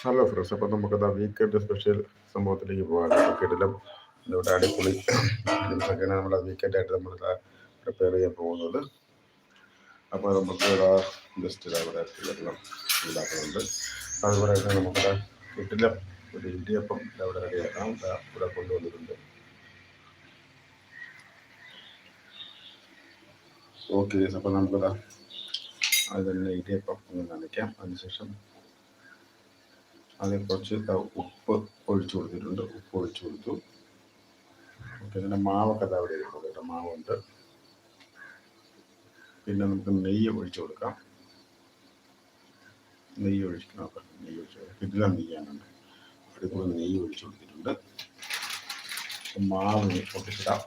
Hello friends അപ്പോൾ നമുക്കത് weekend special സംഭവത്തിലേക്ക് പോകാം. വീക്കെൻഡിലും ഇവിടെ അടിപൊളി ഐറ്റംസൊക്കെയാണ് നമ്മൾ വീക്കെൻഡ് ആയിട്ട് നമ്മൾ പ്രിപ്പയർ ചെയ്യാൻ പോകുന്നത്. അപ്പോൾ നമുക്ക് ജസ്റ്റ് അവിടെ വെള്ളം ഉണ്ടാക്കുന്നുണ്ട് അതുപോലെ തന്നെ നമുക്കിവിടെ വീട്ടിലും ഒരു ഇടിയപ്പം ഇവിടെ റെഡിയാക്കാം ഇവിടെ കൊണ്ടുവന്നിട്ടുണ്ട്. ഓക്കെ അപ്പോൾ നമുക്കിതാ അത് തന്നെ ഇടിയപ്പം ഒന്ന് നനയ്ക്കാം അതിനുശേഷം അതിൽ കുറച്ച് ഉപ്പ് ഒഴിച്ചു കൊടുത്തിട്ടുണ്ട്. ഉപ്പ് ഒഴിച്ചു കൊടുത്തു. ഓക്കെ പിന്നെ മാവൊക്കെ അവിടെ ഇരിപ്പുണ്ട് കേട്ടോ. മാവുണ്ട്. പിന്നെ നമുക്ക് നെയ്യ് ഒഴിച്ചു കൊടുക്കാം. നെയ്യ് ഒഴിക്കണം അപ്പം നെയ്യ് ഒഴിച്ചു കൊടുക്കാം. ഇതിലാണ് നെയ്യാനുണ്ട് അടിപൊളി നെയ്യ് ഒഴിച്ചു കൊടുത്തിട്ടുണ്ട്. മാവ് പൊട്ടിച്ചിടാം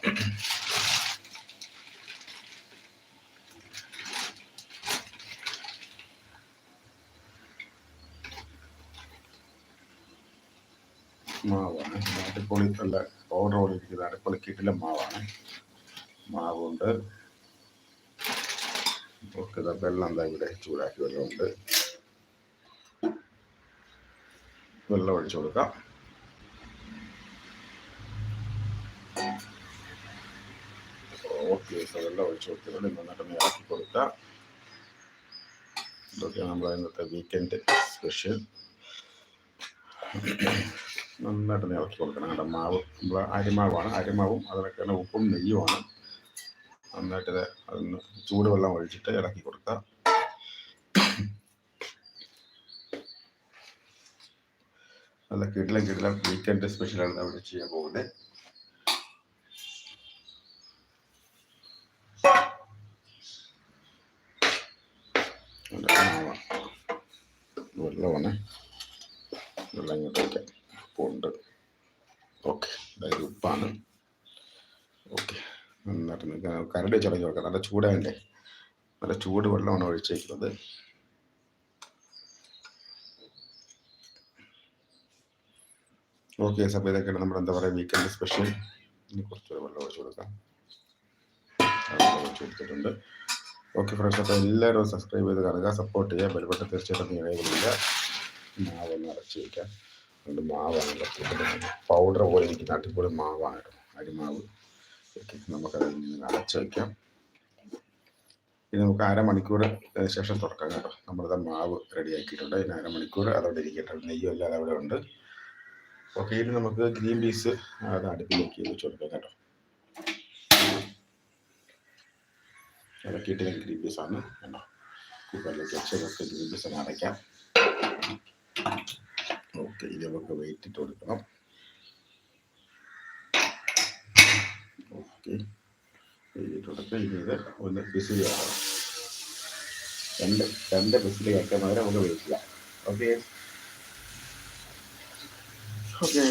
മാവാണ്. അടിപൊളി നല്ല പൗഡർ പോലെ ഇരിക്കുന്ന അടിപൊളി കിടിലം മാവാണ്. മാവുണ്ട്. ഓക്കെ വെള്ളം എന്താ ഇവിടെ ചൂടാക്കി വെള്ളമുണ്ട്. വെള്ളം ഒഴിച്ചു കൊടുക്കാം. ഓക്കെ വെള്ളം ഒഴിച്ചു കൊടുത്തിട്ടുണ്ട്. നന്നായിട്ട് ഒന്ന് ഇറക്കി കൊടുക്കാം. ഇതൊക്കെയാണ് നമ്മളെ ഇന്നത്തെ വീക്കെൻഡ് സ്പെഷ്യൽ നന്നായിട്ട് നിറച്ച് കൊടുക്കണം കേട്ടോ. മാവ് നമ്മൾ അരിമാവാണ്. അരിമാവും അതിനൊക്കെ തന്നെ ഉപ്പും നെയ്യുമാണ്. നന്നായിട്ട് ഇത് അതൊന്ന് ചൂടുവെള്ളം ഒഴിച്ചിട്ട് ഇളക്കി കൊടുക്കുക. നല്ല കിടിലം കിടിലം വീക്കെൻഡ് സ്പെഷ്യലാണ് അവിടെ ചെയ്യാൻ പോകുന്നത്. വെള്ളമാണ്. വെള്ളം ഇങ്ങോട്ട് വയ്ക്കാം ഉപ്പുണ്ട് ഓക്കെ അതായത് ഉപ്പാണ്. ഓക്കെ നന്നായിട്ട് കരട് ചടങ്ങി വെക്കാം. നല്ല ചൂടായല്ലേ നല്ല ചൂട് വെള്ളമാണ് ഒഴിച്ചേക്കുന്നത്. ഓക്കെ അപ്പോൾ ഇതൊക്കെയാണ് നമ്മുടെ എന്താ പറയുക വീക്കെൻഡ് സ്പെഷ്യൽ ഇനി കുറച്ചുകൂടെ വെള്ളം ഒഴിച്ചു കൊടുക്കാം. ഒഴിച്ചു കൊടുത്തിട്ടുണ്ട്. ഓക്കെ ഫ്രണ്ട്സ് അപ്പോൾ എല്ലാവരും സബ്സ്ക്രൈബ് ചെയ്ത് കാണുക. സപ്പോർട്ട് ചെയ്യുക. ബെൽബട്ടൺ തീർച്ചയായിട്ടും ഇടയിലില്ല മാവൊന്ന് അടച്ചു വയ്ക്കാം അതുകൊണ്ട് മാവാണ് പൗഡർ പോലെ ഇരിക്കുന്ന അടിപൊളി മാവാണ് അരിമാവ് നമുക്കത് അടച്ച് വയ്ക്കാം ഇനി നമുക്ക് അരമണിക്കൂർ ശേഷം തുറക്കാം കേട്ടോ. നമ്മളിത് മാവ് റെഡി ആക്കിയിട്ടുണ്ട് ഇനി അരമണിക്കൂർ അതവിടെ ഇരിക്കട്ടെ. നെയ്യും എല്ലാം അവിടെ ഉണ്ട്. ഓക്കെ ഇനി നമുക്ക് ഗ്രീൻ പീസ് അത് അടുപ്പിലേക്ക് വെച്ച് കൊടുക്കാം കേട്ടോ. ഇളക്കിയിട്ട് ഗ്രീൻ പീസാണ്. കേട്ടോ കുക്കറിലേക്ക് ഗ്രീൻ പീസ് അടയ്ക്കാം. ഓക്കെ ഇത് നമുക്ക് വെയിറ്റ് ഇട്ട് കൊടുക്കണം. ഓക്കെ വെയിറ്റ് കൊടുക്കുക ഇനി ഇത് ഒന്ന് വിസിൽ ആക്കണം. രണ്ട് രണ്ട് വിസിൽ കേൾക്കാൻ വരെ നമുക്ക് വെയിറ്റ് ചെയ്യാം. ഓക്കെ ഓക്കെ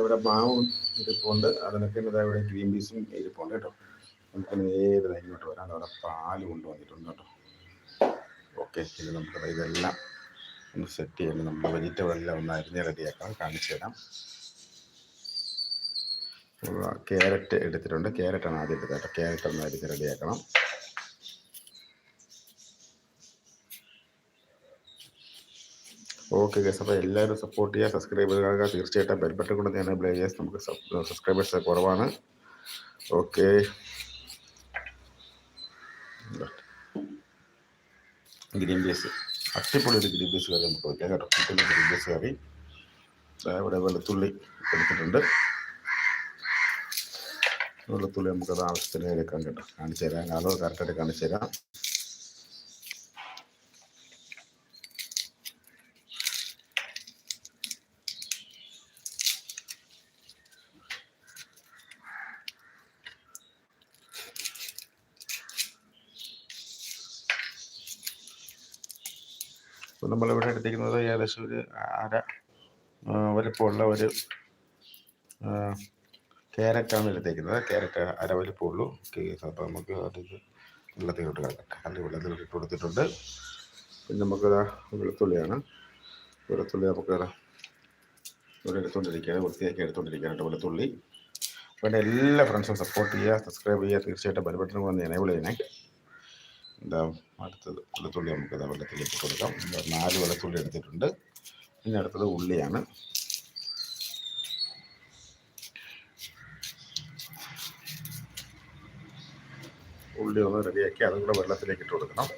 ഇവിടെ മാവും ഇരിപ്പുണ്ട്. അതിനൊക്കെ ഇവിടെ ഗ്രീൻ പീസും ഇരിപ്പുണ്ട് കേട്ടോ. നമുക്ക് നേരെ ഇങ്ങോട്ട് വരാം അവിടെ പാൽ കൊണ്ടുവന്നിട്ടുണ്ട് കേട്ടോ. ഓക്കെ ഇത് നമുക്ക് ഇതെല്ലാം ഒന്ന് സെറ്റ് ചെയ്യണം. നമ്മൾ വെജിറ്റബിൾ എല്ലാം ഒന്ന് അരിഞ്ഞ് റെഡിയാക്കാം കാണിച്ചു തരാം. ക്യാരറ്റ് എടുത്തിട്ടുണ്ട്. ക്യാരറ്റാണ് ആദ്യം എടുത്തത് കേട്ടോ. ക്യാരറ്റ് ഒന്ന് അരിഞ്ഞ് റെഡിയാക്കണം ഓക്കെ ഗസ് അപ്പോൾ എല്ലാവരും സപ്പോർട്ട് ചെയ്യുക സബ്സ്ക്രൈബ് ചെയ്യുക. തീർച്ചയായിട്ടും ബെൽബട്ടൺ കൊണ്ട് ഞാൻ അപ്ലൈ ചെയ്യാം. നമുക്ക് സബ്സ്ക്രൈബേഴ്സ് കുറവാണ്. ഓക്കെ ഗ്രീൻ പീസ് അട്ടിപ്പൊളി ഒരു ഗ്രീൻ പീസ് കറി നമുക്ക് വയ്ക്കാം കേട്ടോ. അട്ടിപ്പൊളി ഗ്രീൻ പീസ് കറി. ഇവിടെ വെളുത്തുള്ളി എടുത്തിട്ടുണ്ട്. വെളുത്തുള്ളി നമുക്കത് ആവശ്യത്തിന് എടുക്കാം കേട്ടോ കാണിച്ചു തരാം അളവ് കറക്റ്റായിട്ട് കാണിച്ചു തരാം അപ്പോൾ നമ്മളിവിടെ എടുത്തിരിക്കുന്നത് ഏകദേശം ഒരു അര വലിപ്പമുള്ള ഒരു ക്യാരറ്റാണ് എടുത്തേക്കുന്നത് ക്യാരറ്റ് അര വലിപ്പമുള്ളൂ. അപ്പോൾ നമുക്ക് അത് വെള്ളത്തിലോട്ട് കിടക്കാം കല്ല് വെള്ളത്തിലോട്ട് ഇട്ട് കൊടുത്തിട്ടുണ്ട്. പിന്നെ നമുക്ക് വെളുത്തുള്ളിയാണ്. വെളുത്തുള്ളി നമുക്ക് ഇവിടെ എടുത്തുകൊണ്ടിരിക്കുകയാണ്. വൃത്തിയാക്കി എടുത്തുകൊണ്ടിരിക്കുകയാണ് വെളുത്തുള്ളി. പിന്നെ എല്ലാ ഫ്രണ്ട്സും സപ്പോർട്ട് ചെയ്യുക സബ്സ്ക്രൈബ് ചെയ്യുക തീർച്ചയായിട്ടും ബെൽബട്ടൺ വന്ന് എനേബിൾ ചെയ്യണേ. എന്താ അടുത്തത് വെളുത്തുള്ളി നമുക്ക് ഇതാ വെള്ളത്തിലേക്ക് കൊടുക്കാം. നാല് വെളുത്തുള്ളി എടുത്തിട്ടുണ്ട്. ഇനി അടുത്തത് ഉള്ളിയാണ്. ഉള്ളി ഒന്ന് റെഡിയാക്കി അതും കൂടെ വെള്ളത്തിലേക്ക് ഇട്ട് കൊടുക്കണം.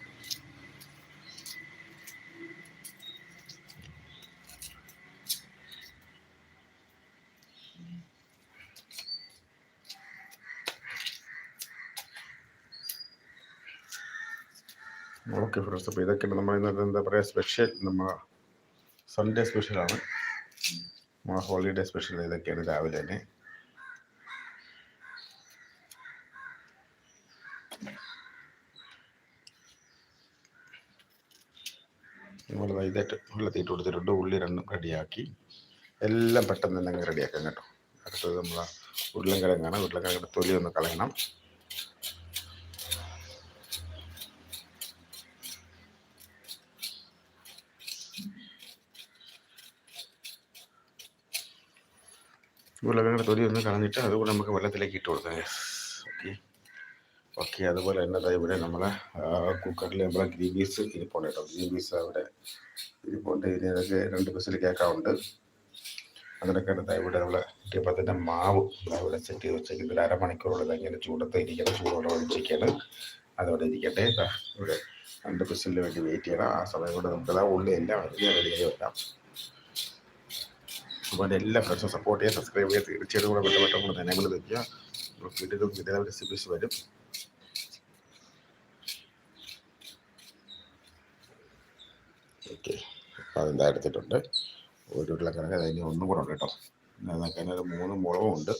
ഓക്കെ ഫ്രണ്ട്സ് അപ്പോൾ ഇതൊക്കെയാണ് നമ്മൾ ഇന്നത്തെ എന്താ പറയുക സ്പെഷ്യൽ നമ്മൾ സൺഡേ സ്പെഷ്യലാണ് നമ്മളെ ഹോളിഡേ സ്പെഷ്യൽ ഇതൊക്കെയാണ് രാവിലെ തന്നെ. നമ്മൾ വൈകിട്ട് വെള്ളത്തിയിട്ട് കൊടുത്തിട്ടുണ്ട് ഉള്ളി രണ്ടും റെഡിയാക്കി. എല്ലാം പെട്ടെന്ന് തന്നെ റെഡിയാക്കാം കേട്ടോ. അടുത്തത് നമ്മൾ ഉരുളൻകിഴങ്ങാണ്. ഉരുളൻകിഴങ്ങിന്റെ തൊലി ഒന്ന് കളയണം. ഉരുളക്കിഴങ്ങിന്റെ തൊലി ഒന്ന് കളഞ്ഞിട്ട് അതുകൂടെ നമുക്ക് വെള്ളത്തിലേക്ക് ഇട്ട് കൊടുക്കാം. ഓക്കെ ഓക്കെ അതുപോലെ തന്നെ ഇവിടെ നമ്മളെ കുക്കറിൽ നമ്മളെ ഗ്രീൻ പീസ് ഇരിപ്പുണ്ട് കേട്ടോ. ഗ്രീൻ അവിടെ ഇരിപ്പുണ്ട്. ഇനി അതൊക്കെ രണ്ട് ബസ്സിൽ കേൾക്കാറുണ്ട് അതിനൊക്കെ ഇവിടെ നമ്മൾ ഇടിയപ്പത്തിന്റെ മാവ് ഇവിടെ സെറ്റ് ചെയ്ത് വെച്ചേക്കുന്നത് ഒരു അരമണിക്കൂറുള്ള ഇങ്ങനെ ചൂടത്ത് ഇരിക്കണം. ചൂടോടെ ഒഴിച്ചിരിക്കുകയാണ്. അതവിടെ ഇരിക്കട്ടെ. ഇവിടെ രണ്ട് ബസ്സിന് വേണ്ടി വെയിറ്റ് ചെയ്യണം. ആ സമയം കൊണ്ട് നമുക്ക് ആ ഉള്ളി എല്ലാം റെഡിയായി വരാം അപ്പോൾ എല്ലാ ഫ്രണ്ട്സും സപ്പോർട്ട് ചെയ്യുക സബ്സ്ക്രൈബ് ചെയ്യുക തീർച്ചയായിട്ടും കൂടെ ബന്ധപ്പെട്ട കൂടെ തന്നെ കൂടെ വയ്ക്കുക വീട്ടിലും ഇതിലെ റെസിപ്പീസ് വരും. ഓക്കെ അതിന്റെ എടുത്തിട്ടുണ്ട്? ഒരു ഉരുളക്കിഴങ്ങ് അതിന് ഒന്നും കൂടെ ഉണ്ട് കേട്ടോ. എന്നാൽ ഒരു മൂന്ന് മുളകും ഉണ്ട്.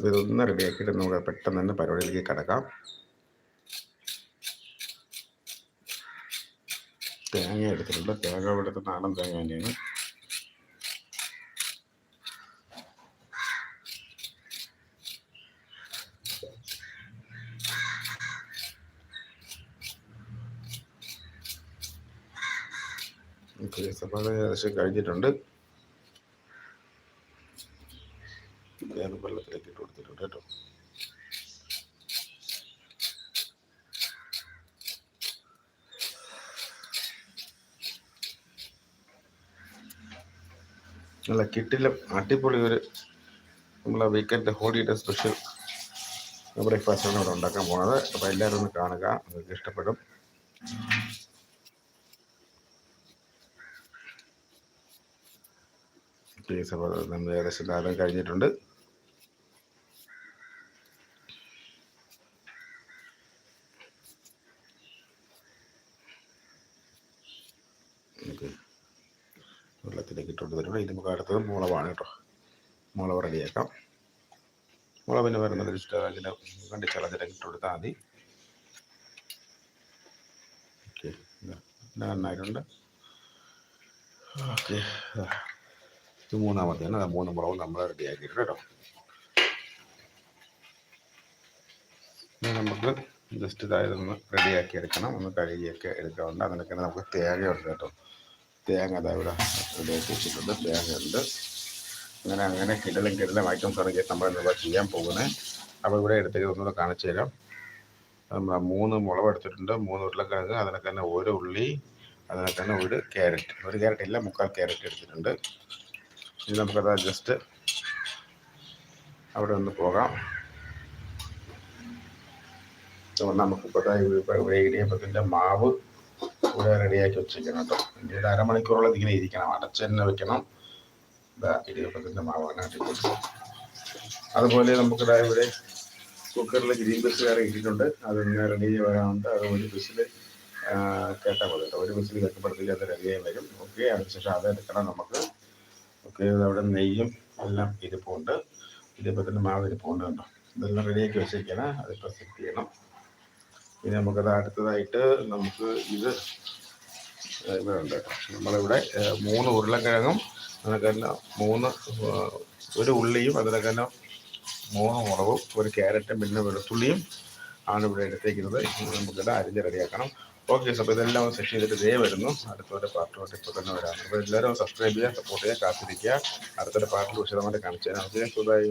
അപ്പോൾ ഇതൊന്ന് റെഡിയാക്കിയിട്ട് നമുക്ക് പെട്ടെന്ന് തന്നെ പരിപാടിയിലേക്ക് കിടക്കാം. തേങ്ങ എടുത്തിട്ടുണ്ട്. തേങ്ങ ഇവിടുത്തെ നാടൻ തേങ്ങ തന്നെയാണ്. അത് ഏകദേശം കഴിഞ്ഞിട്ടുണ്ട്. ഞാൻ വെള്ളത്തിലേക്ക് ഇട്ട് കൊടുത്തിട്ടുണ്ട് കേട്ടോ. നല്ല കിട്ടില്ല. അടിപൊളി ഒരു നമ്മളെ വീക്കെൻഡ് ഹോളിഡേ സ്പെഷ്യൽ ബ്രേക്ക്ഫാസ്റ്റാണ് ഇവിടെ ഉണ്ടാക്കാൻ പോണത്. അപ്പോൾ എല്ലാവരും ഒന്ന് കാണുക. നിങ്ങൾക്ക് ഇഷ്ടപ്പെടും. പ്ലീസ് അപ്പോൾ നമ്മൾ ഏകദേശം ധാരാളം കഴിഞ്ഞിട്ടുണ്ട്. ഓക്കെ വെള്ളത്തിലേക്ക് ഇട്ടുകൊണ്ട് തരുമ്പോൾ ഇനി നമുക്ക് അടുത്തത് മുളവാണ് കേട്ടോ. മുളവ് റെഡിയാക്കാം. മുളവിന് വരുന്നത് ഇഷ്ടം അതിന്റെ കണ്ടി അതിലേക്ക് ഇട്ട് കൊടുത്താൽ മതി. ഓക്കെ. നന്നായിട്ടുണ്ട്. ഓക്കെ ഇത്. മൂന്നാമത്തെ അത് മൂന്ന് മുളകും നമ്മൾ റെഡിയാക്കിയിട്ടുണ്ട് കേട്ടോ. നമുക്ക് ജസ്റ്റ് ഇതായതൊന്ന് റെഡിയാക്കി എടുക്കണം. ഒന്ന് കഴുകിയൊക്കെ എടുക്കാറുണ്ട്. അതിനൊക്കെ നമുക്ക് തേങ്ങയുണ്ട് കേട്ടോ. തേങ്ങ അതാ ഇവിടെ റെഡിയാക്കി വെച്ചിട്ടുണ്ട്. തേങ്ങ ഉണ്ട് അങ്ങനെ അങ്ങനെ കിടലും കിടലും ഐറ്റംസ് ആണ് നമ്മൾ എന്താ ചെയ്യാൻ പോകുന്നത്. അപ്പോൾ ഇവിടെ എടുത്തേക്ക് ഒന്നുകൂടെ കാണിച്ചു തരാം. നമ്മൾ മൂന്ന് മുളക് എടുത്തിട്ടുണ്ട്. മൂന്ന് ഉരുളക്കിഴങ്ങ് അതിനൊക്കെ തന്നെ ഒരു ഉള്ളി അതിനൊക്കെ തന്നെ ഒരു ക്യാരറ്റ്. ഒരു ക്യാരറ്റ് ഇല്ല മുക്കാൽ ക്യാരറ്റ് എടുത്തിട്ടുണ്ട്. ഇനി നമുക്കത് ജസ്റ്റ് അവിടെ ഒന്ന് പോകാം. ഇവിടെ ഇടിയപ്പത്തിന്റെ മാവ് ഇവിടെ റെഡിയാക്കി വെച്ചിരിക്കണം കേട്ടോ. ഇനി ഒരു അരമണിക്കൂറോളം ഇതിങ്ങനെ ഇരിക്കണം. അടച്ച് തന്നെ വെക്കണം. ഇതാ ഇടിയപ്പത്തിന്റെ മാവ് അങ്ങനെ അതുപോലെ നമുക്കിവിടെ ഇവിടെ കുക്കറിൽ ഗ്രീൻ ബസ് കയറി ഇട്ടിട്ടുണ്ട്. അതിങ്ങനെ റെഡി വരാനുണ്ട്. അത് ഒരു ബസ്സിൽ കേട്ടാൽ മതി ഒരു ബസ്സിൽ കെട്ടപ്പെടുത്തില്ല അത് റെഡിയായി വരും. ഓക്കെ അതിനുശേഷം അത് എടുക്കണം നമുക്ക്. ഓക്കെ അവിടെ നെയ്യും എല്ലാം ഇരിപ്പുണ്ട്. ഇടിയപ്പത്തിന്റെ മാവ് ഇരിപ്പുണ്ട് കേട്ടോ. ഇതെല്ലാം റെഡിയാക്കി വെച്ചിരിക്കണം. അതിപ്പോൾ സെറ്റ് ചെയ്യണം. ഇനി നമുക്കത് അടുത്തതായിട്ട് നമുക്ക് ഇത് ഇവിടെ നമ്മളിവിടെ മൂന്ന് ഉരുളക്കിഴങ്ങും അതിനൊക്കെ തന്നെ മൂന്ന് ഒരു ഉള്ളിയും അതിനൊക്കെ തന്നെ മൂന്ന് മുളകും ഒരു ക്യാരറ്റും പിന്നെ വെളുത്തുള്ളിയും ആണ് ഇവിടെ എടുത്തേക്കുന്നത്. നമുക്കിത് അരിഞ്ഞ് റെഡിയാക്കണം. ഓക്കെ അപ്പോൾ ഇതെല്ലാം സെറ്റ് ചെയ്തിട്ട് ഇതേ വരുന്നു. അടുത്തൊരു പാർട്ടിലോട്ട് ഇപ്പോൾ തന്നെ വരാം. അപ്പോൾ എല്ലാവരും സബ്സ്ക്രൈബ് ചെയ്യുക സപ്പോർട്ട് ചെയ്യുക കാത്തിരിക്കുക. അടുത്തൊരു പാർട്ടിൽ വിശദമായിട്ട് കാണിച്ചു തരാം ഓക്കെ സുഖമായി.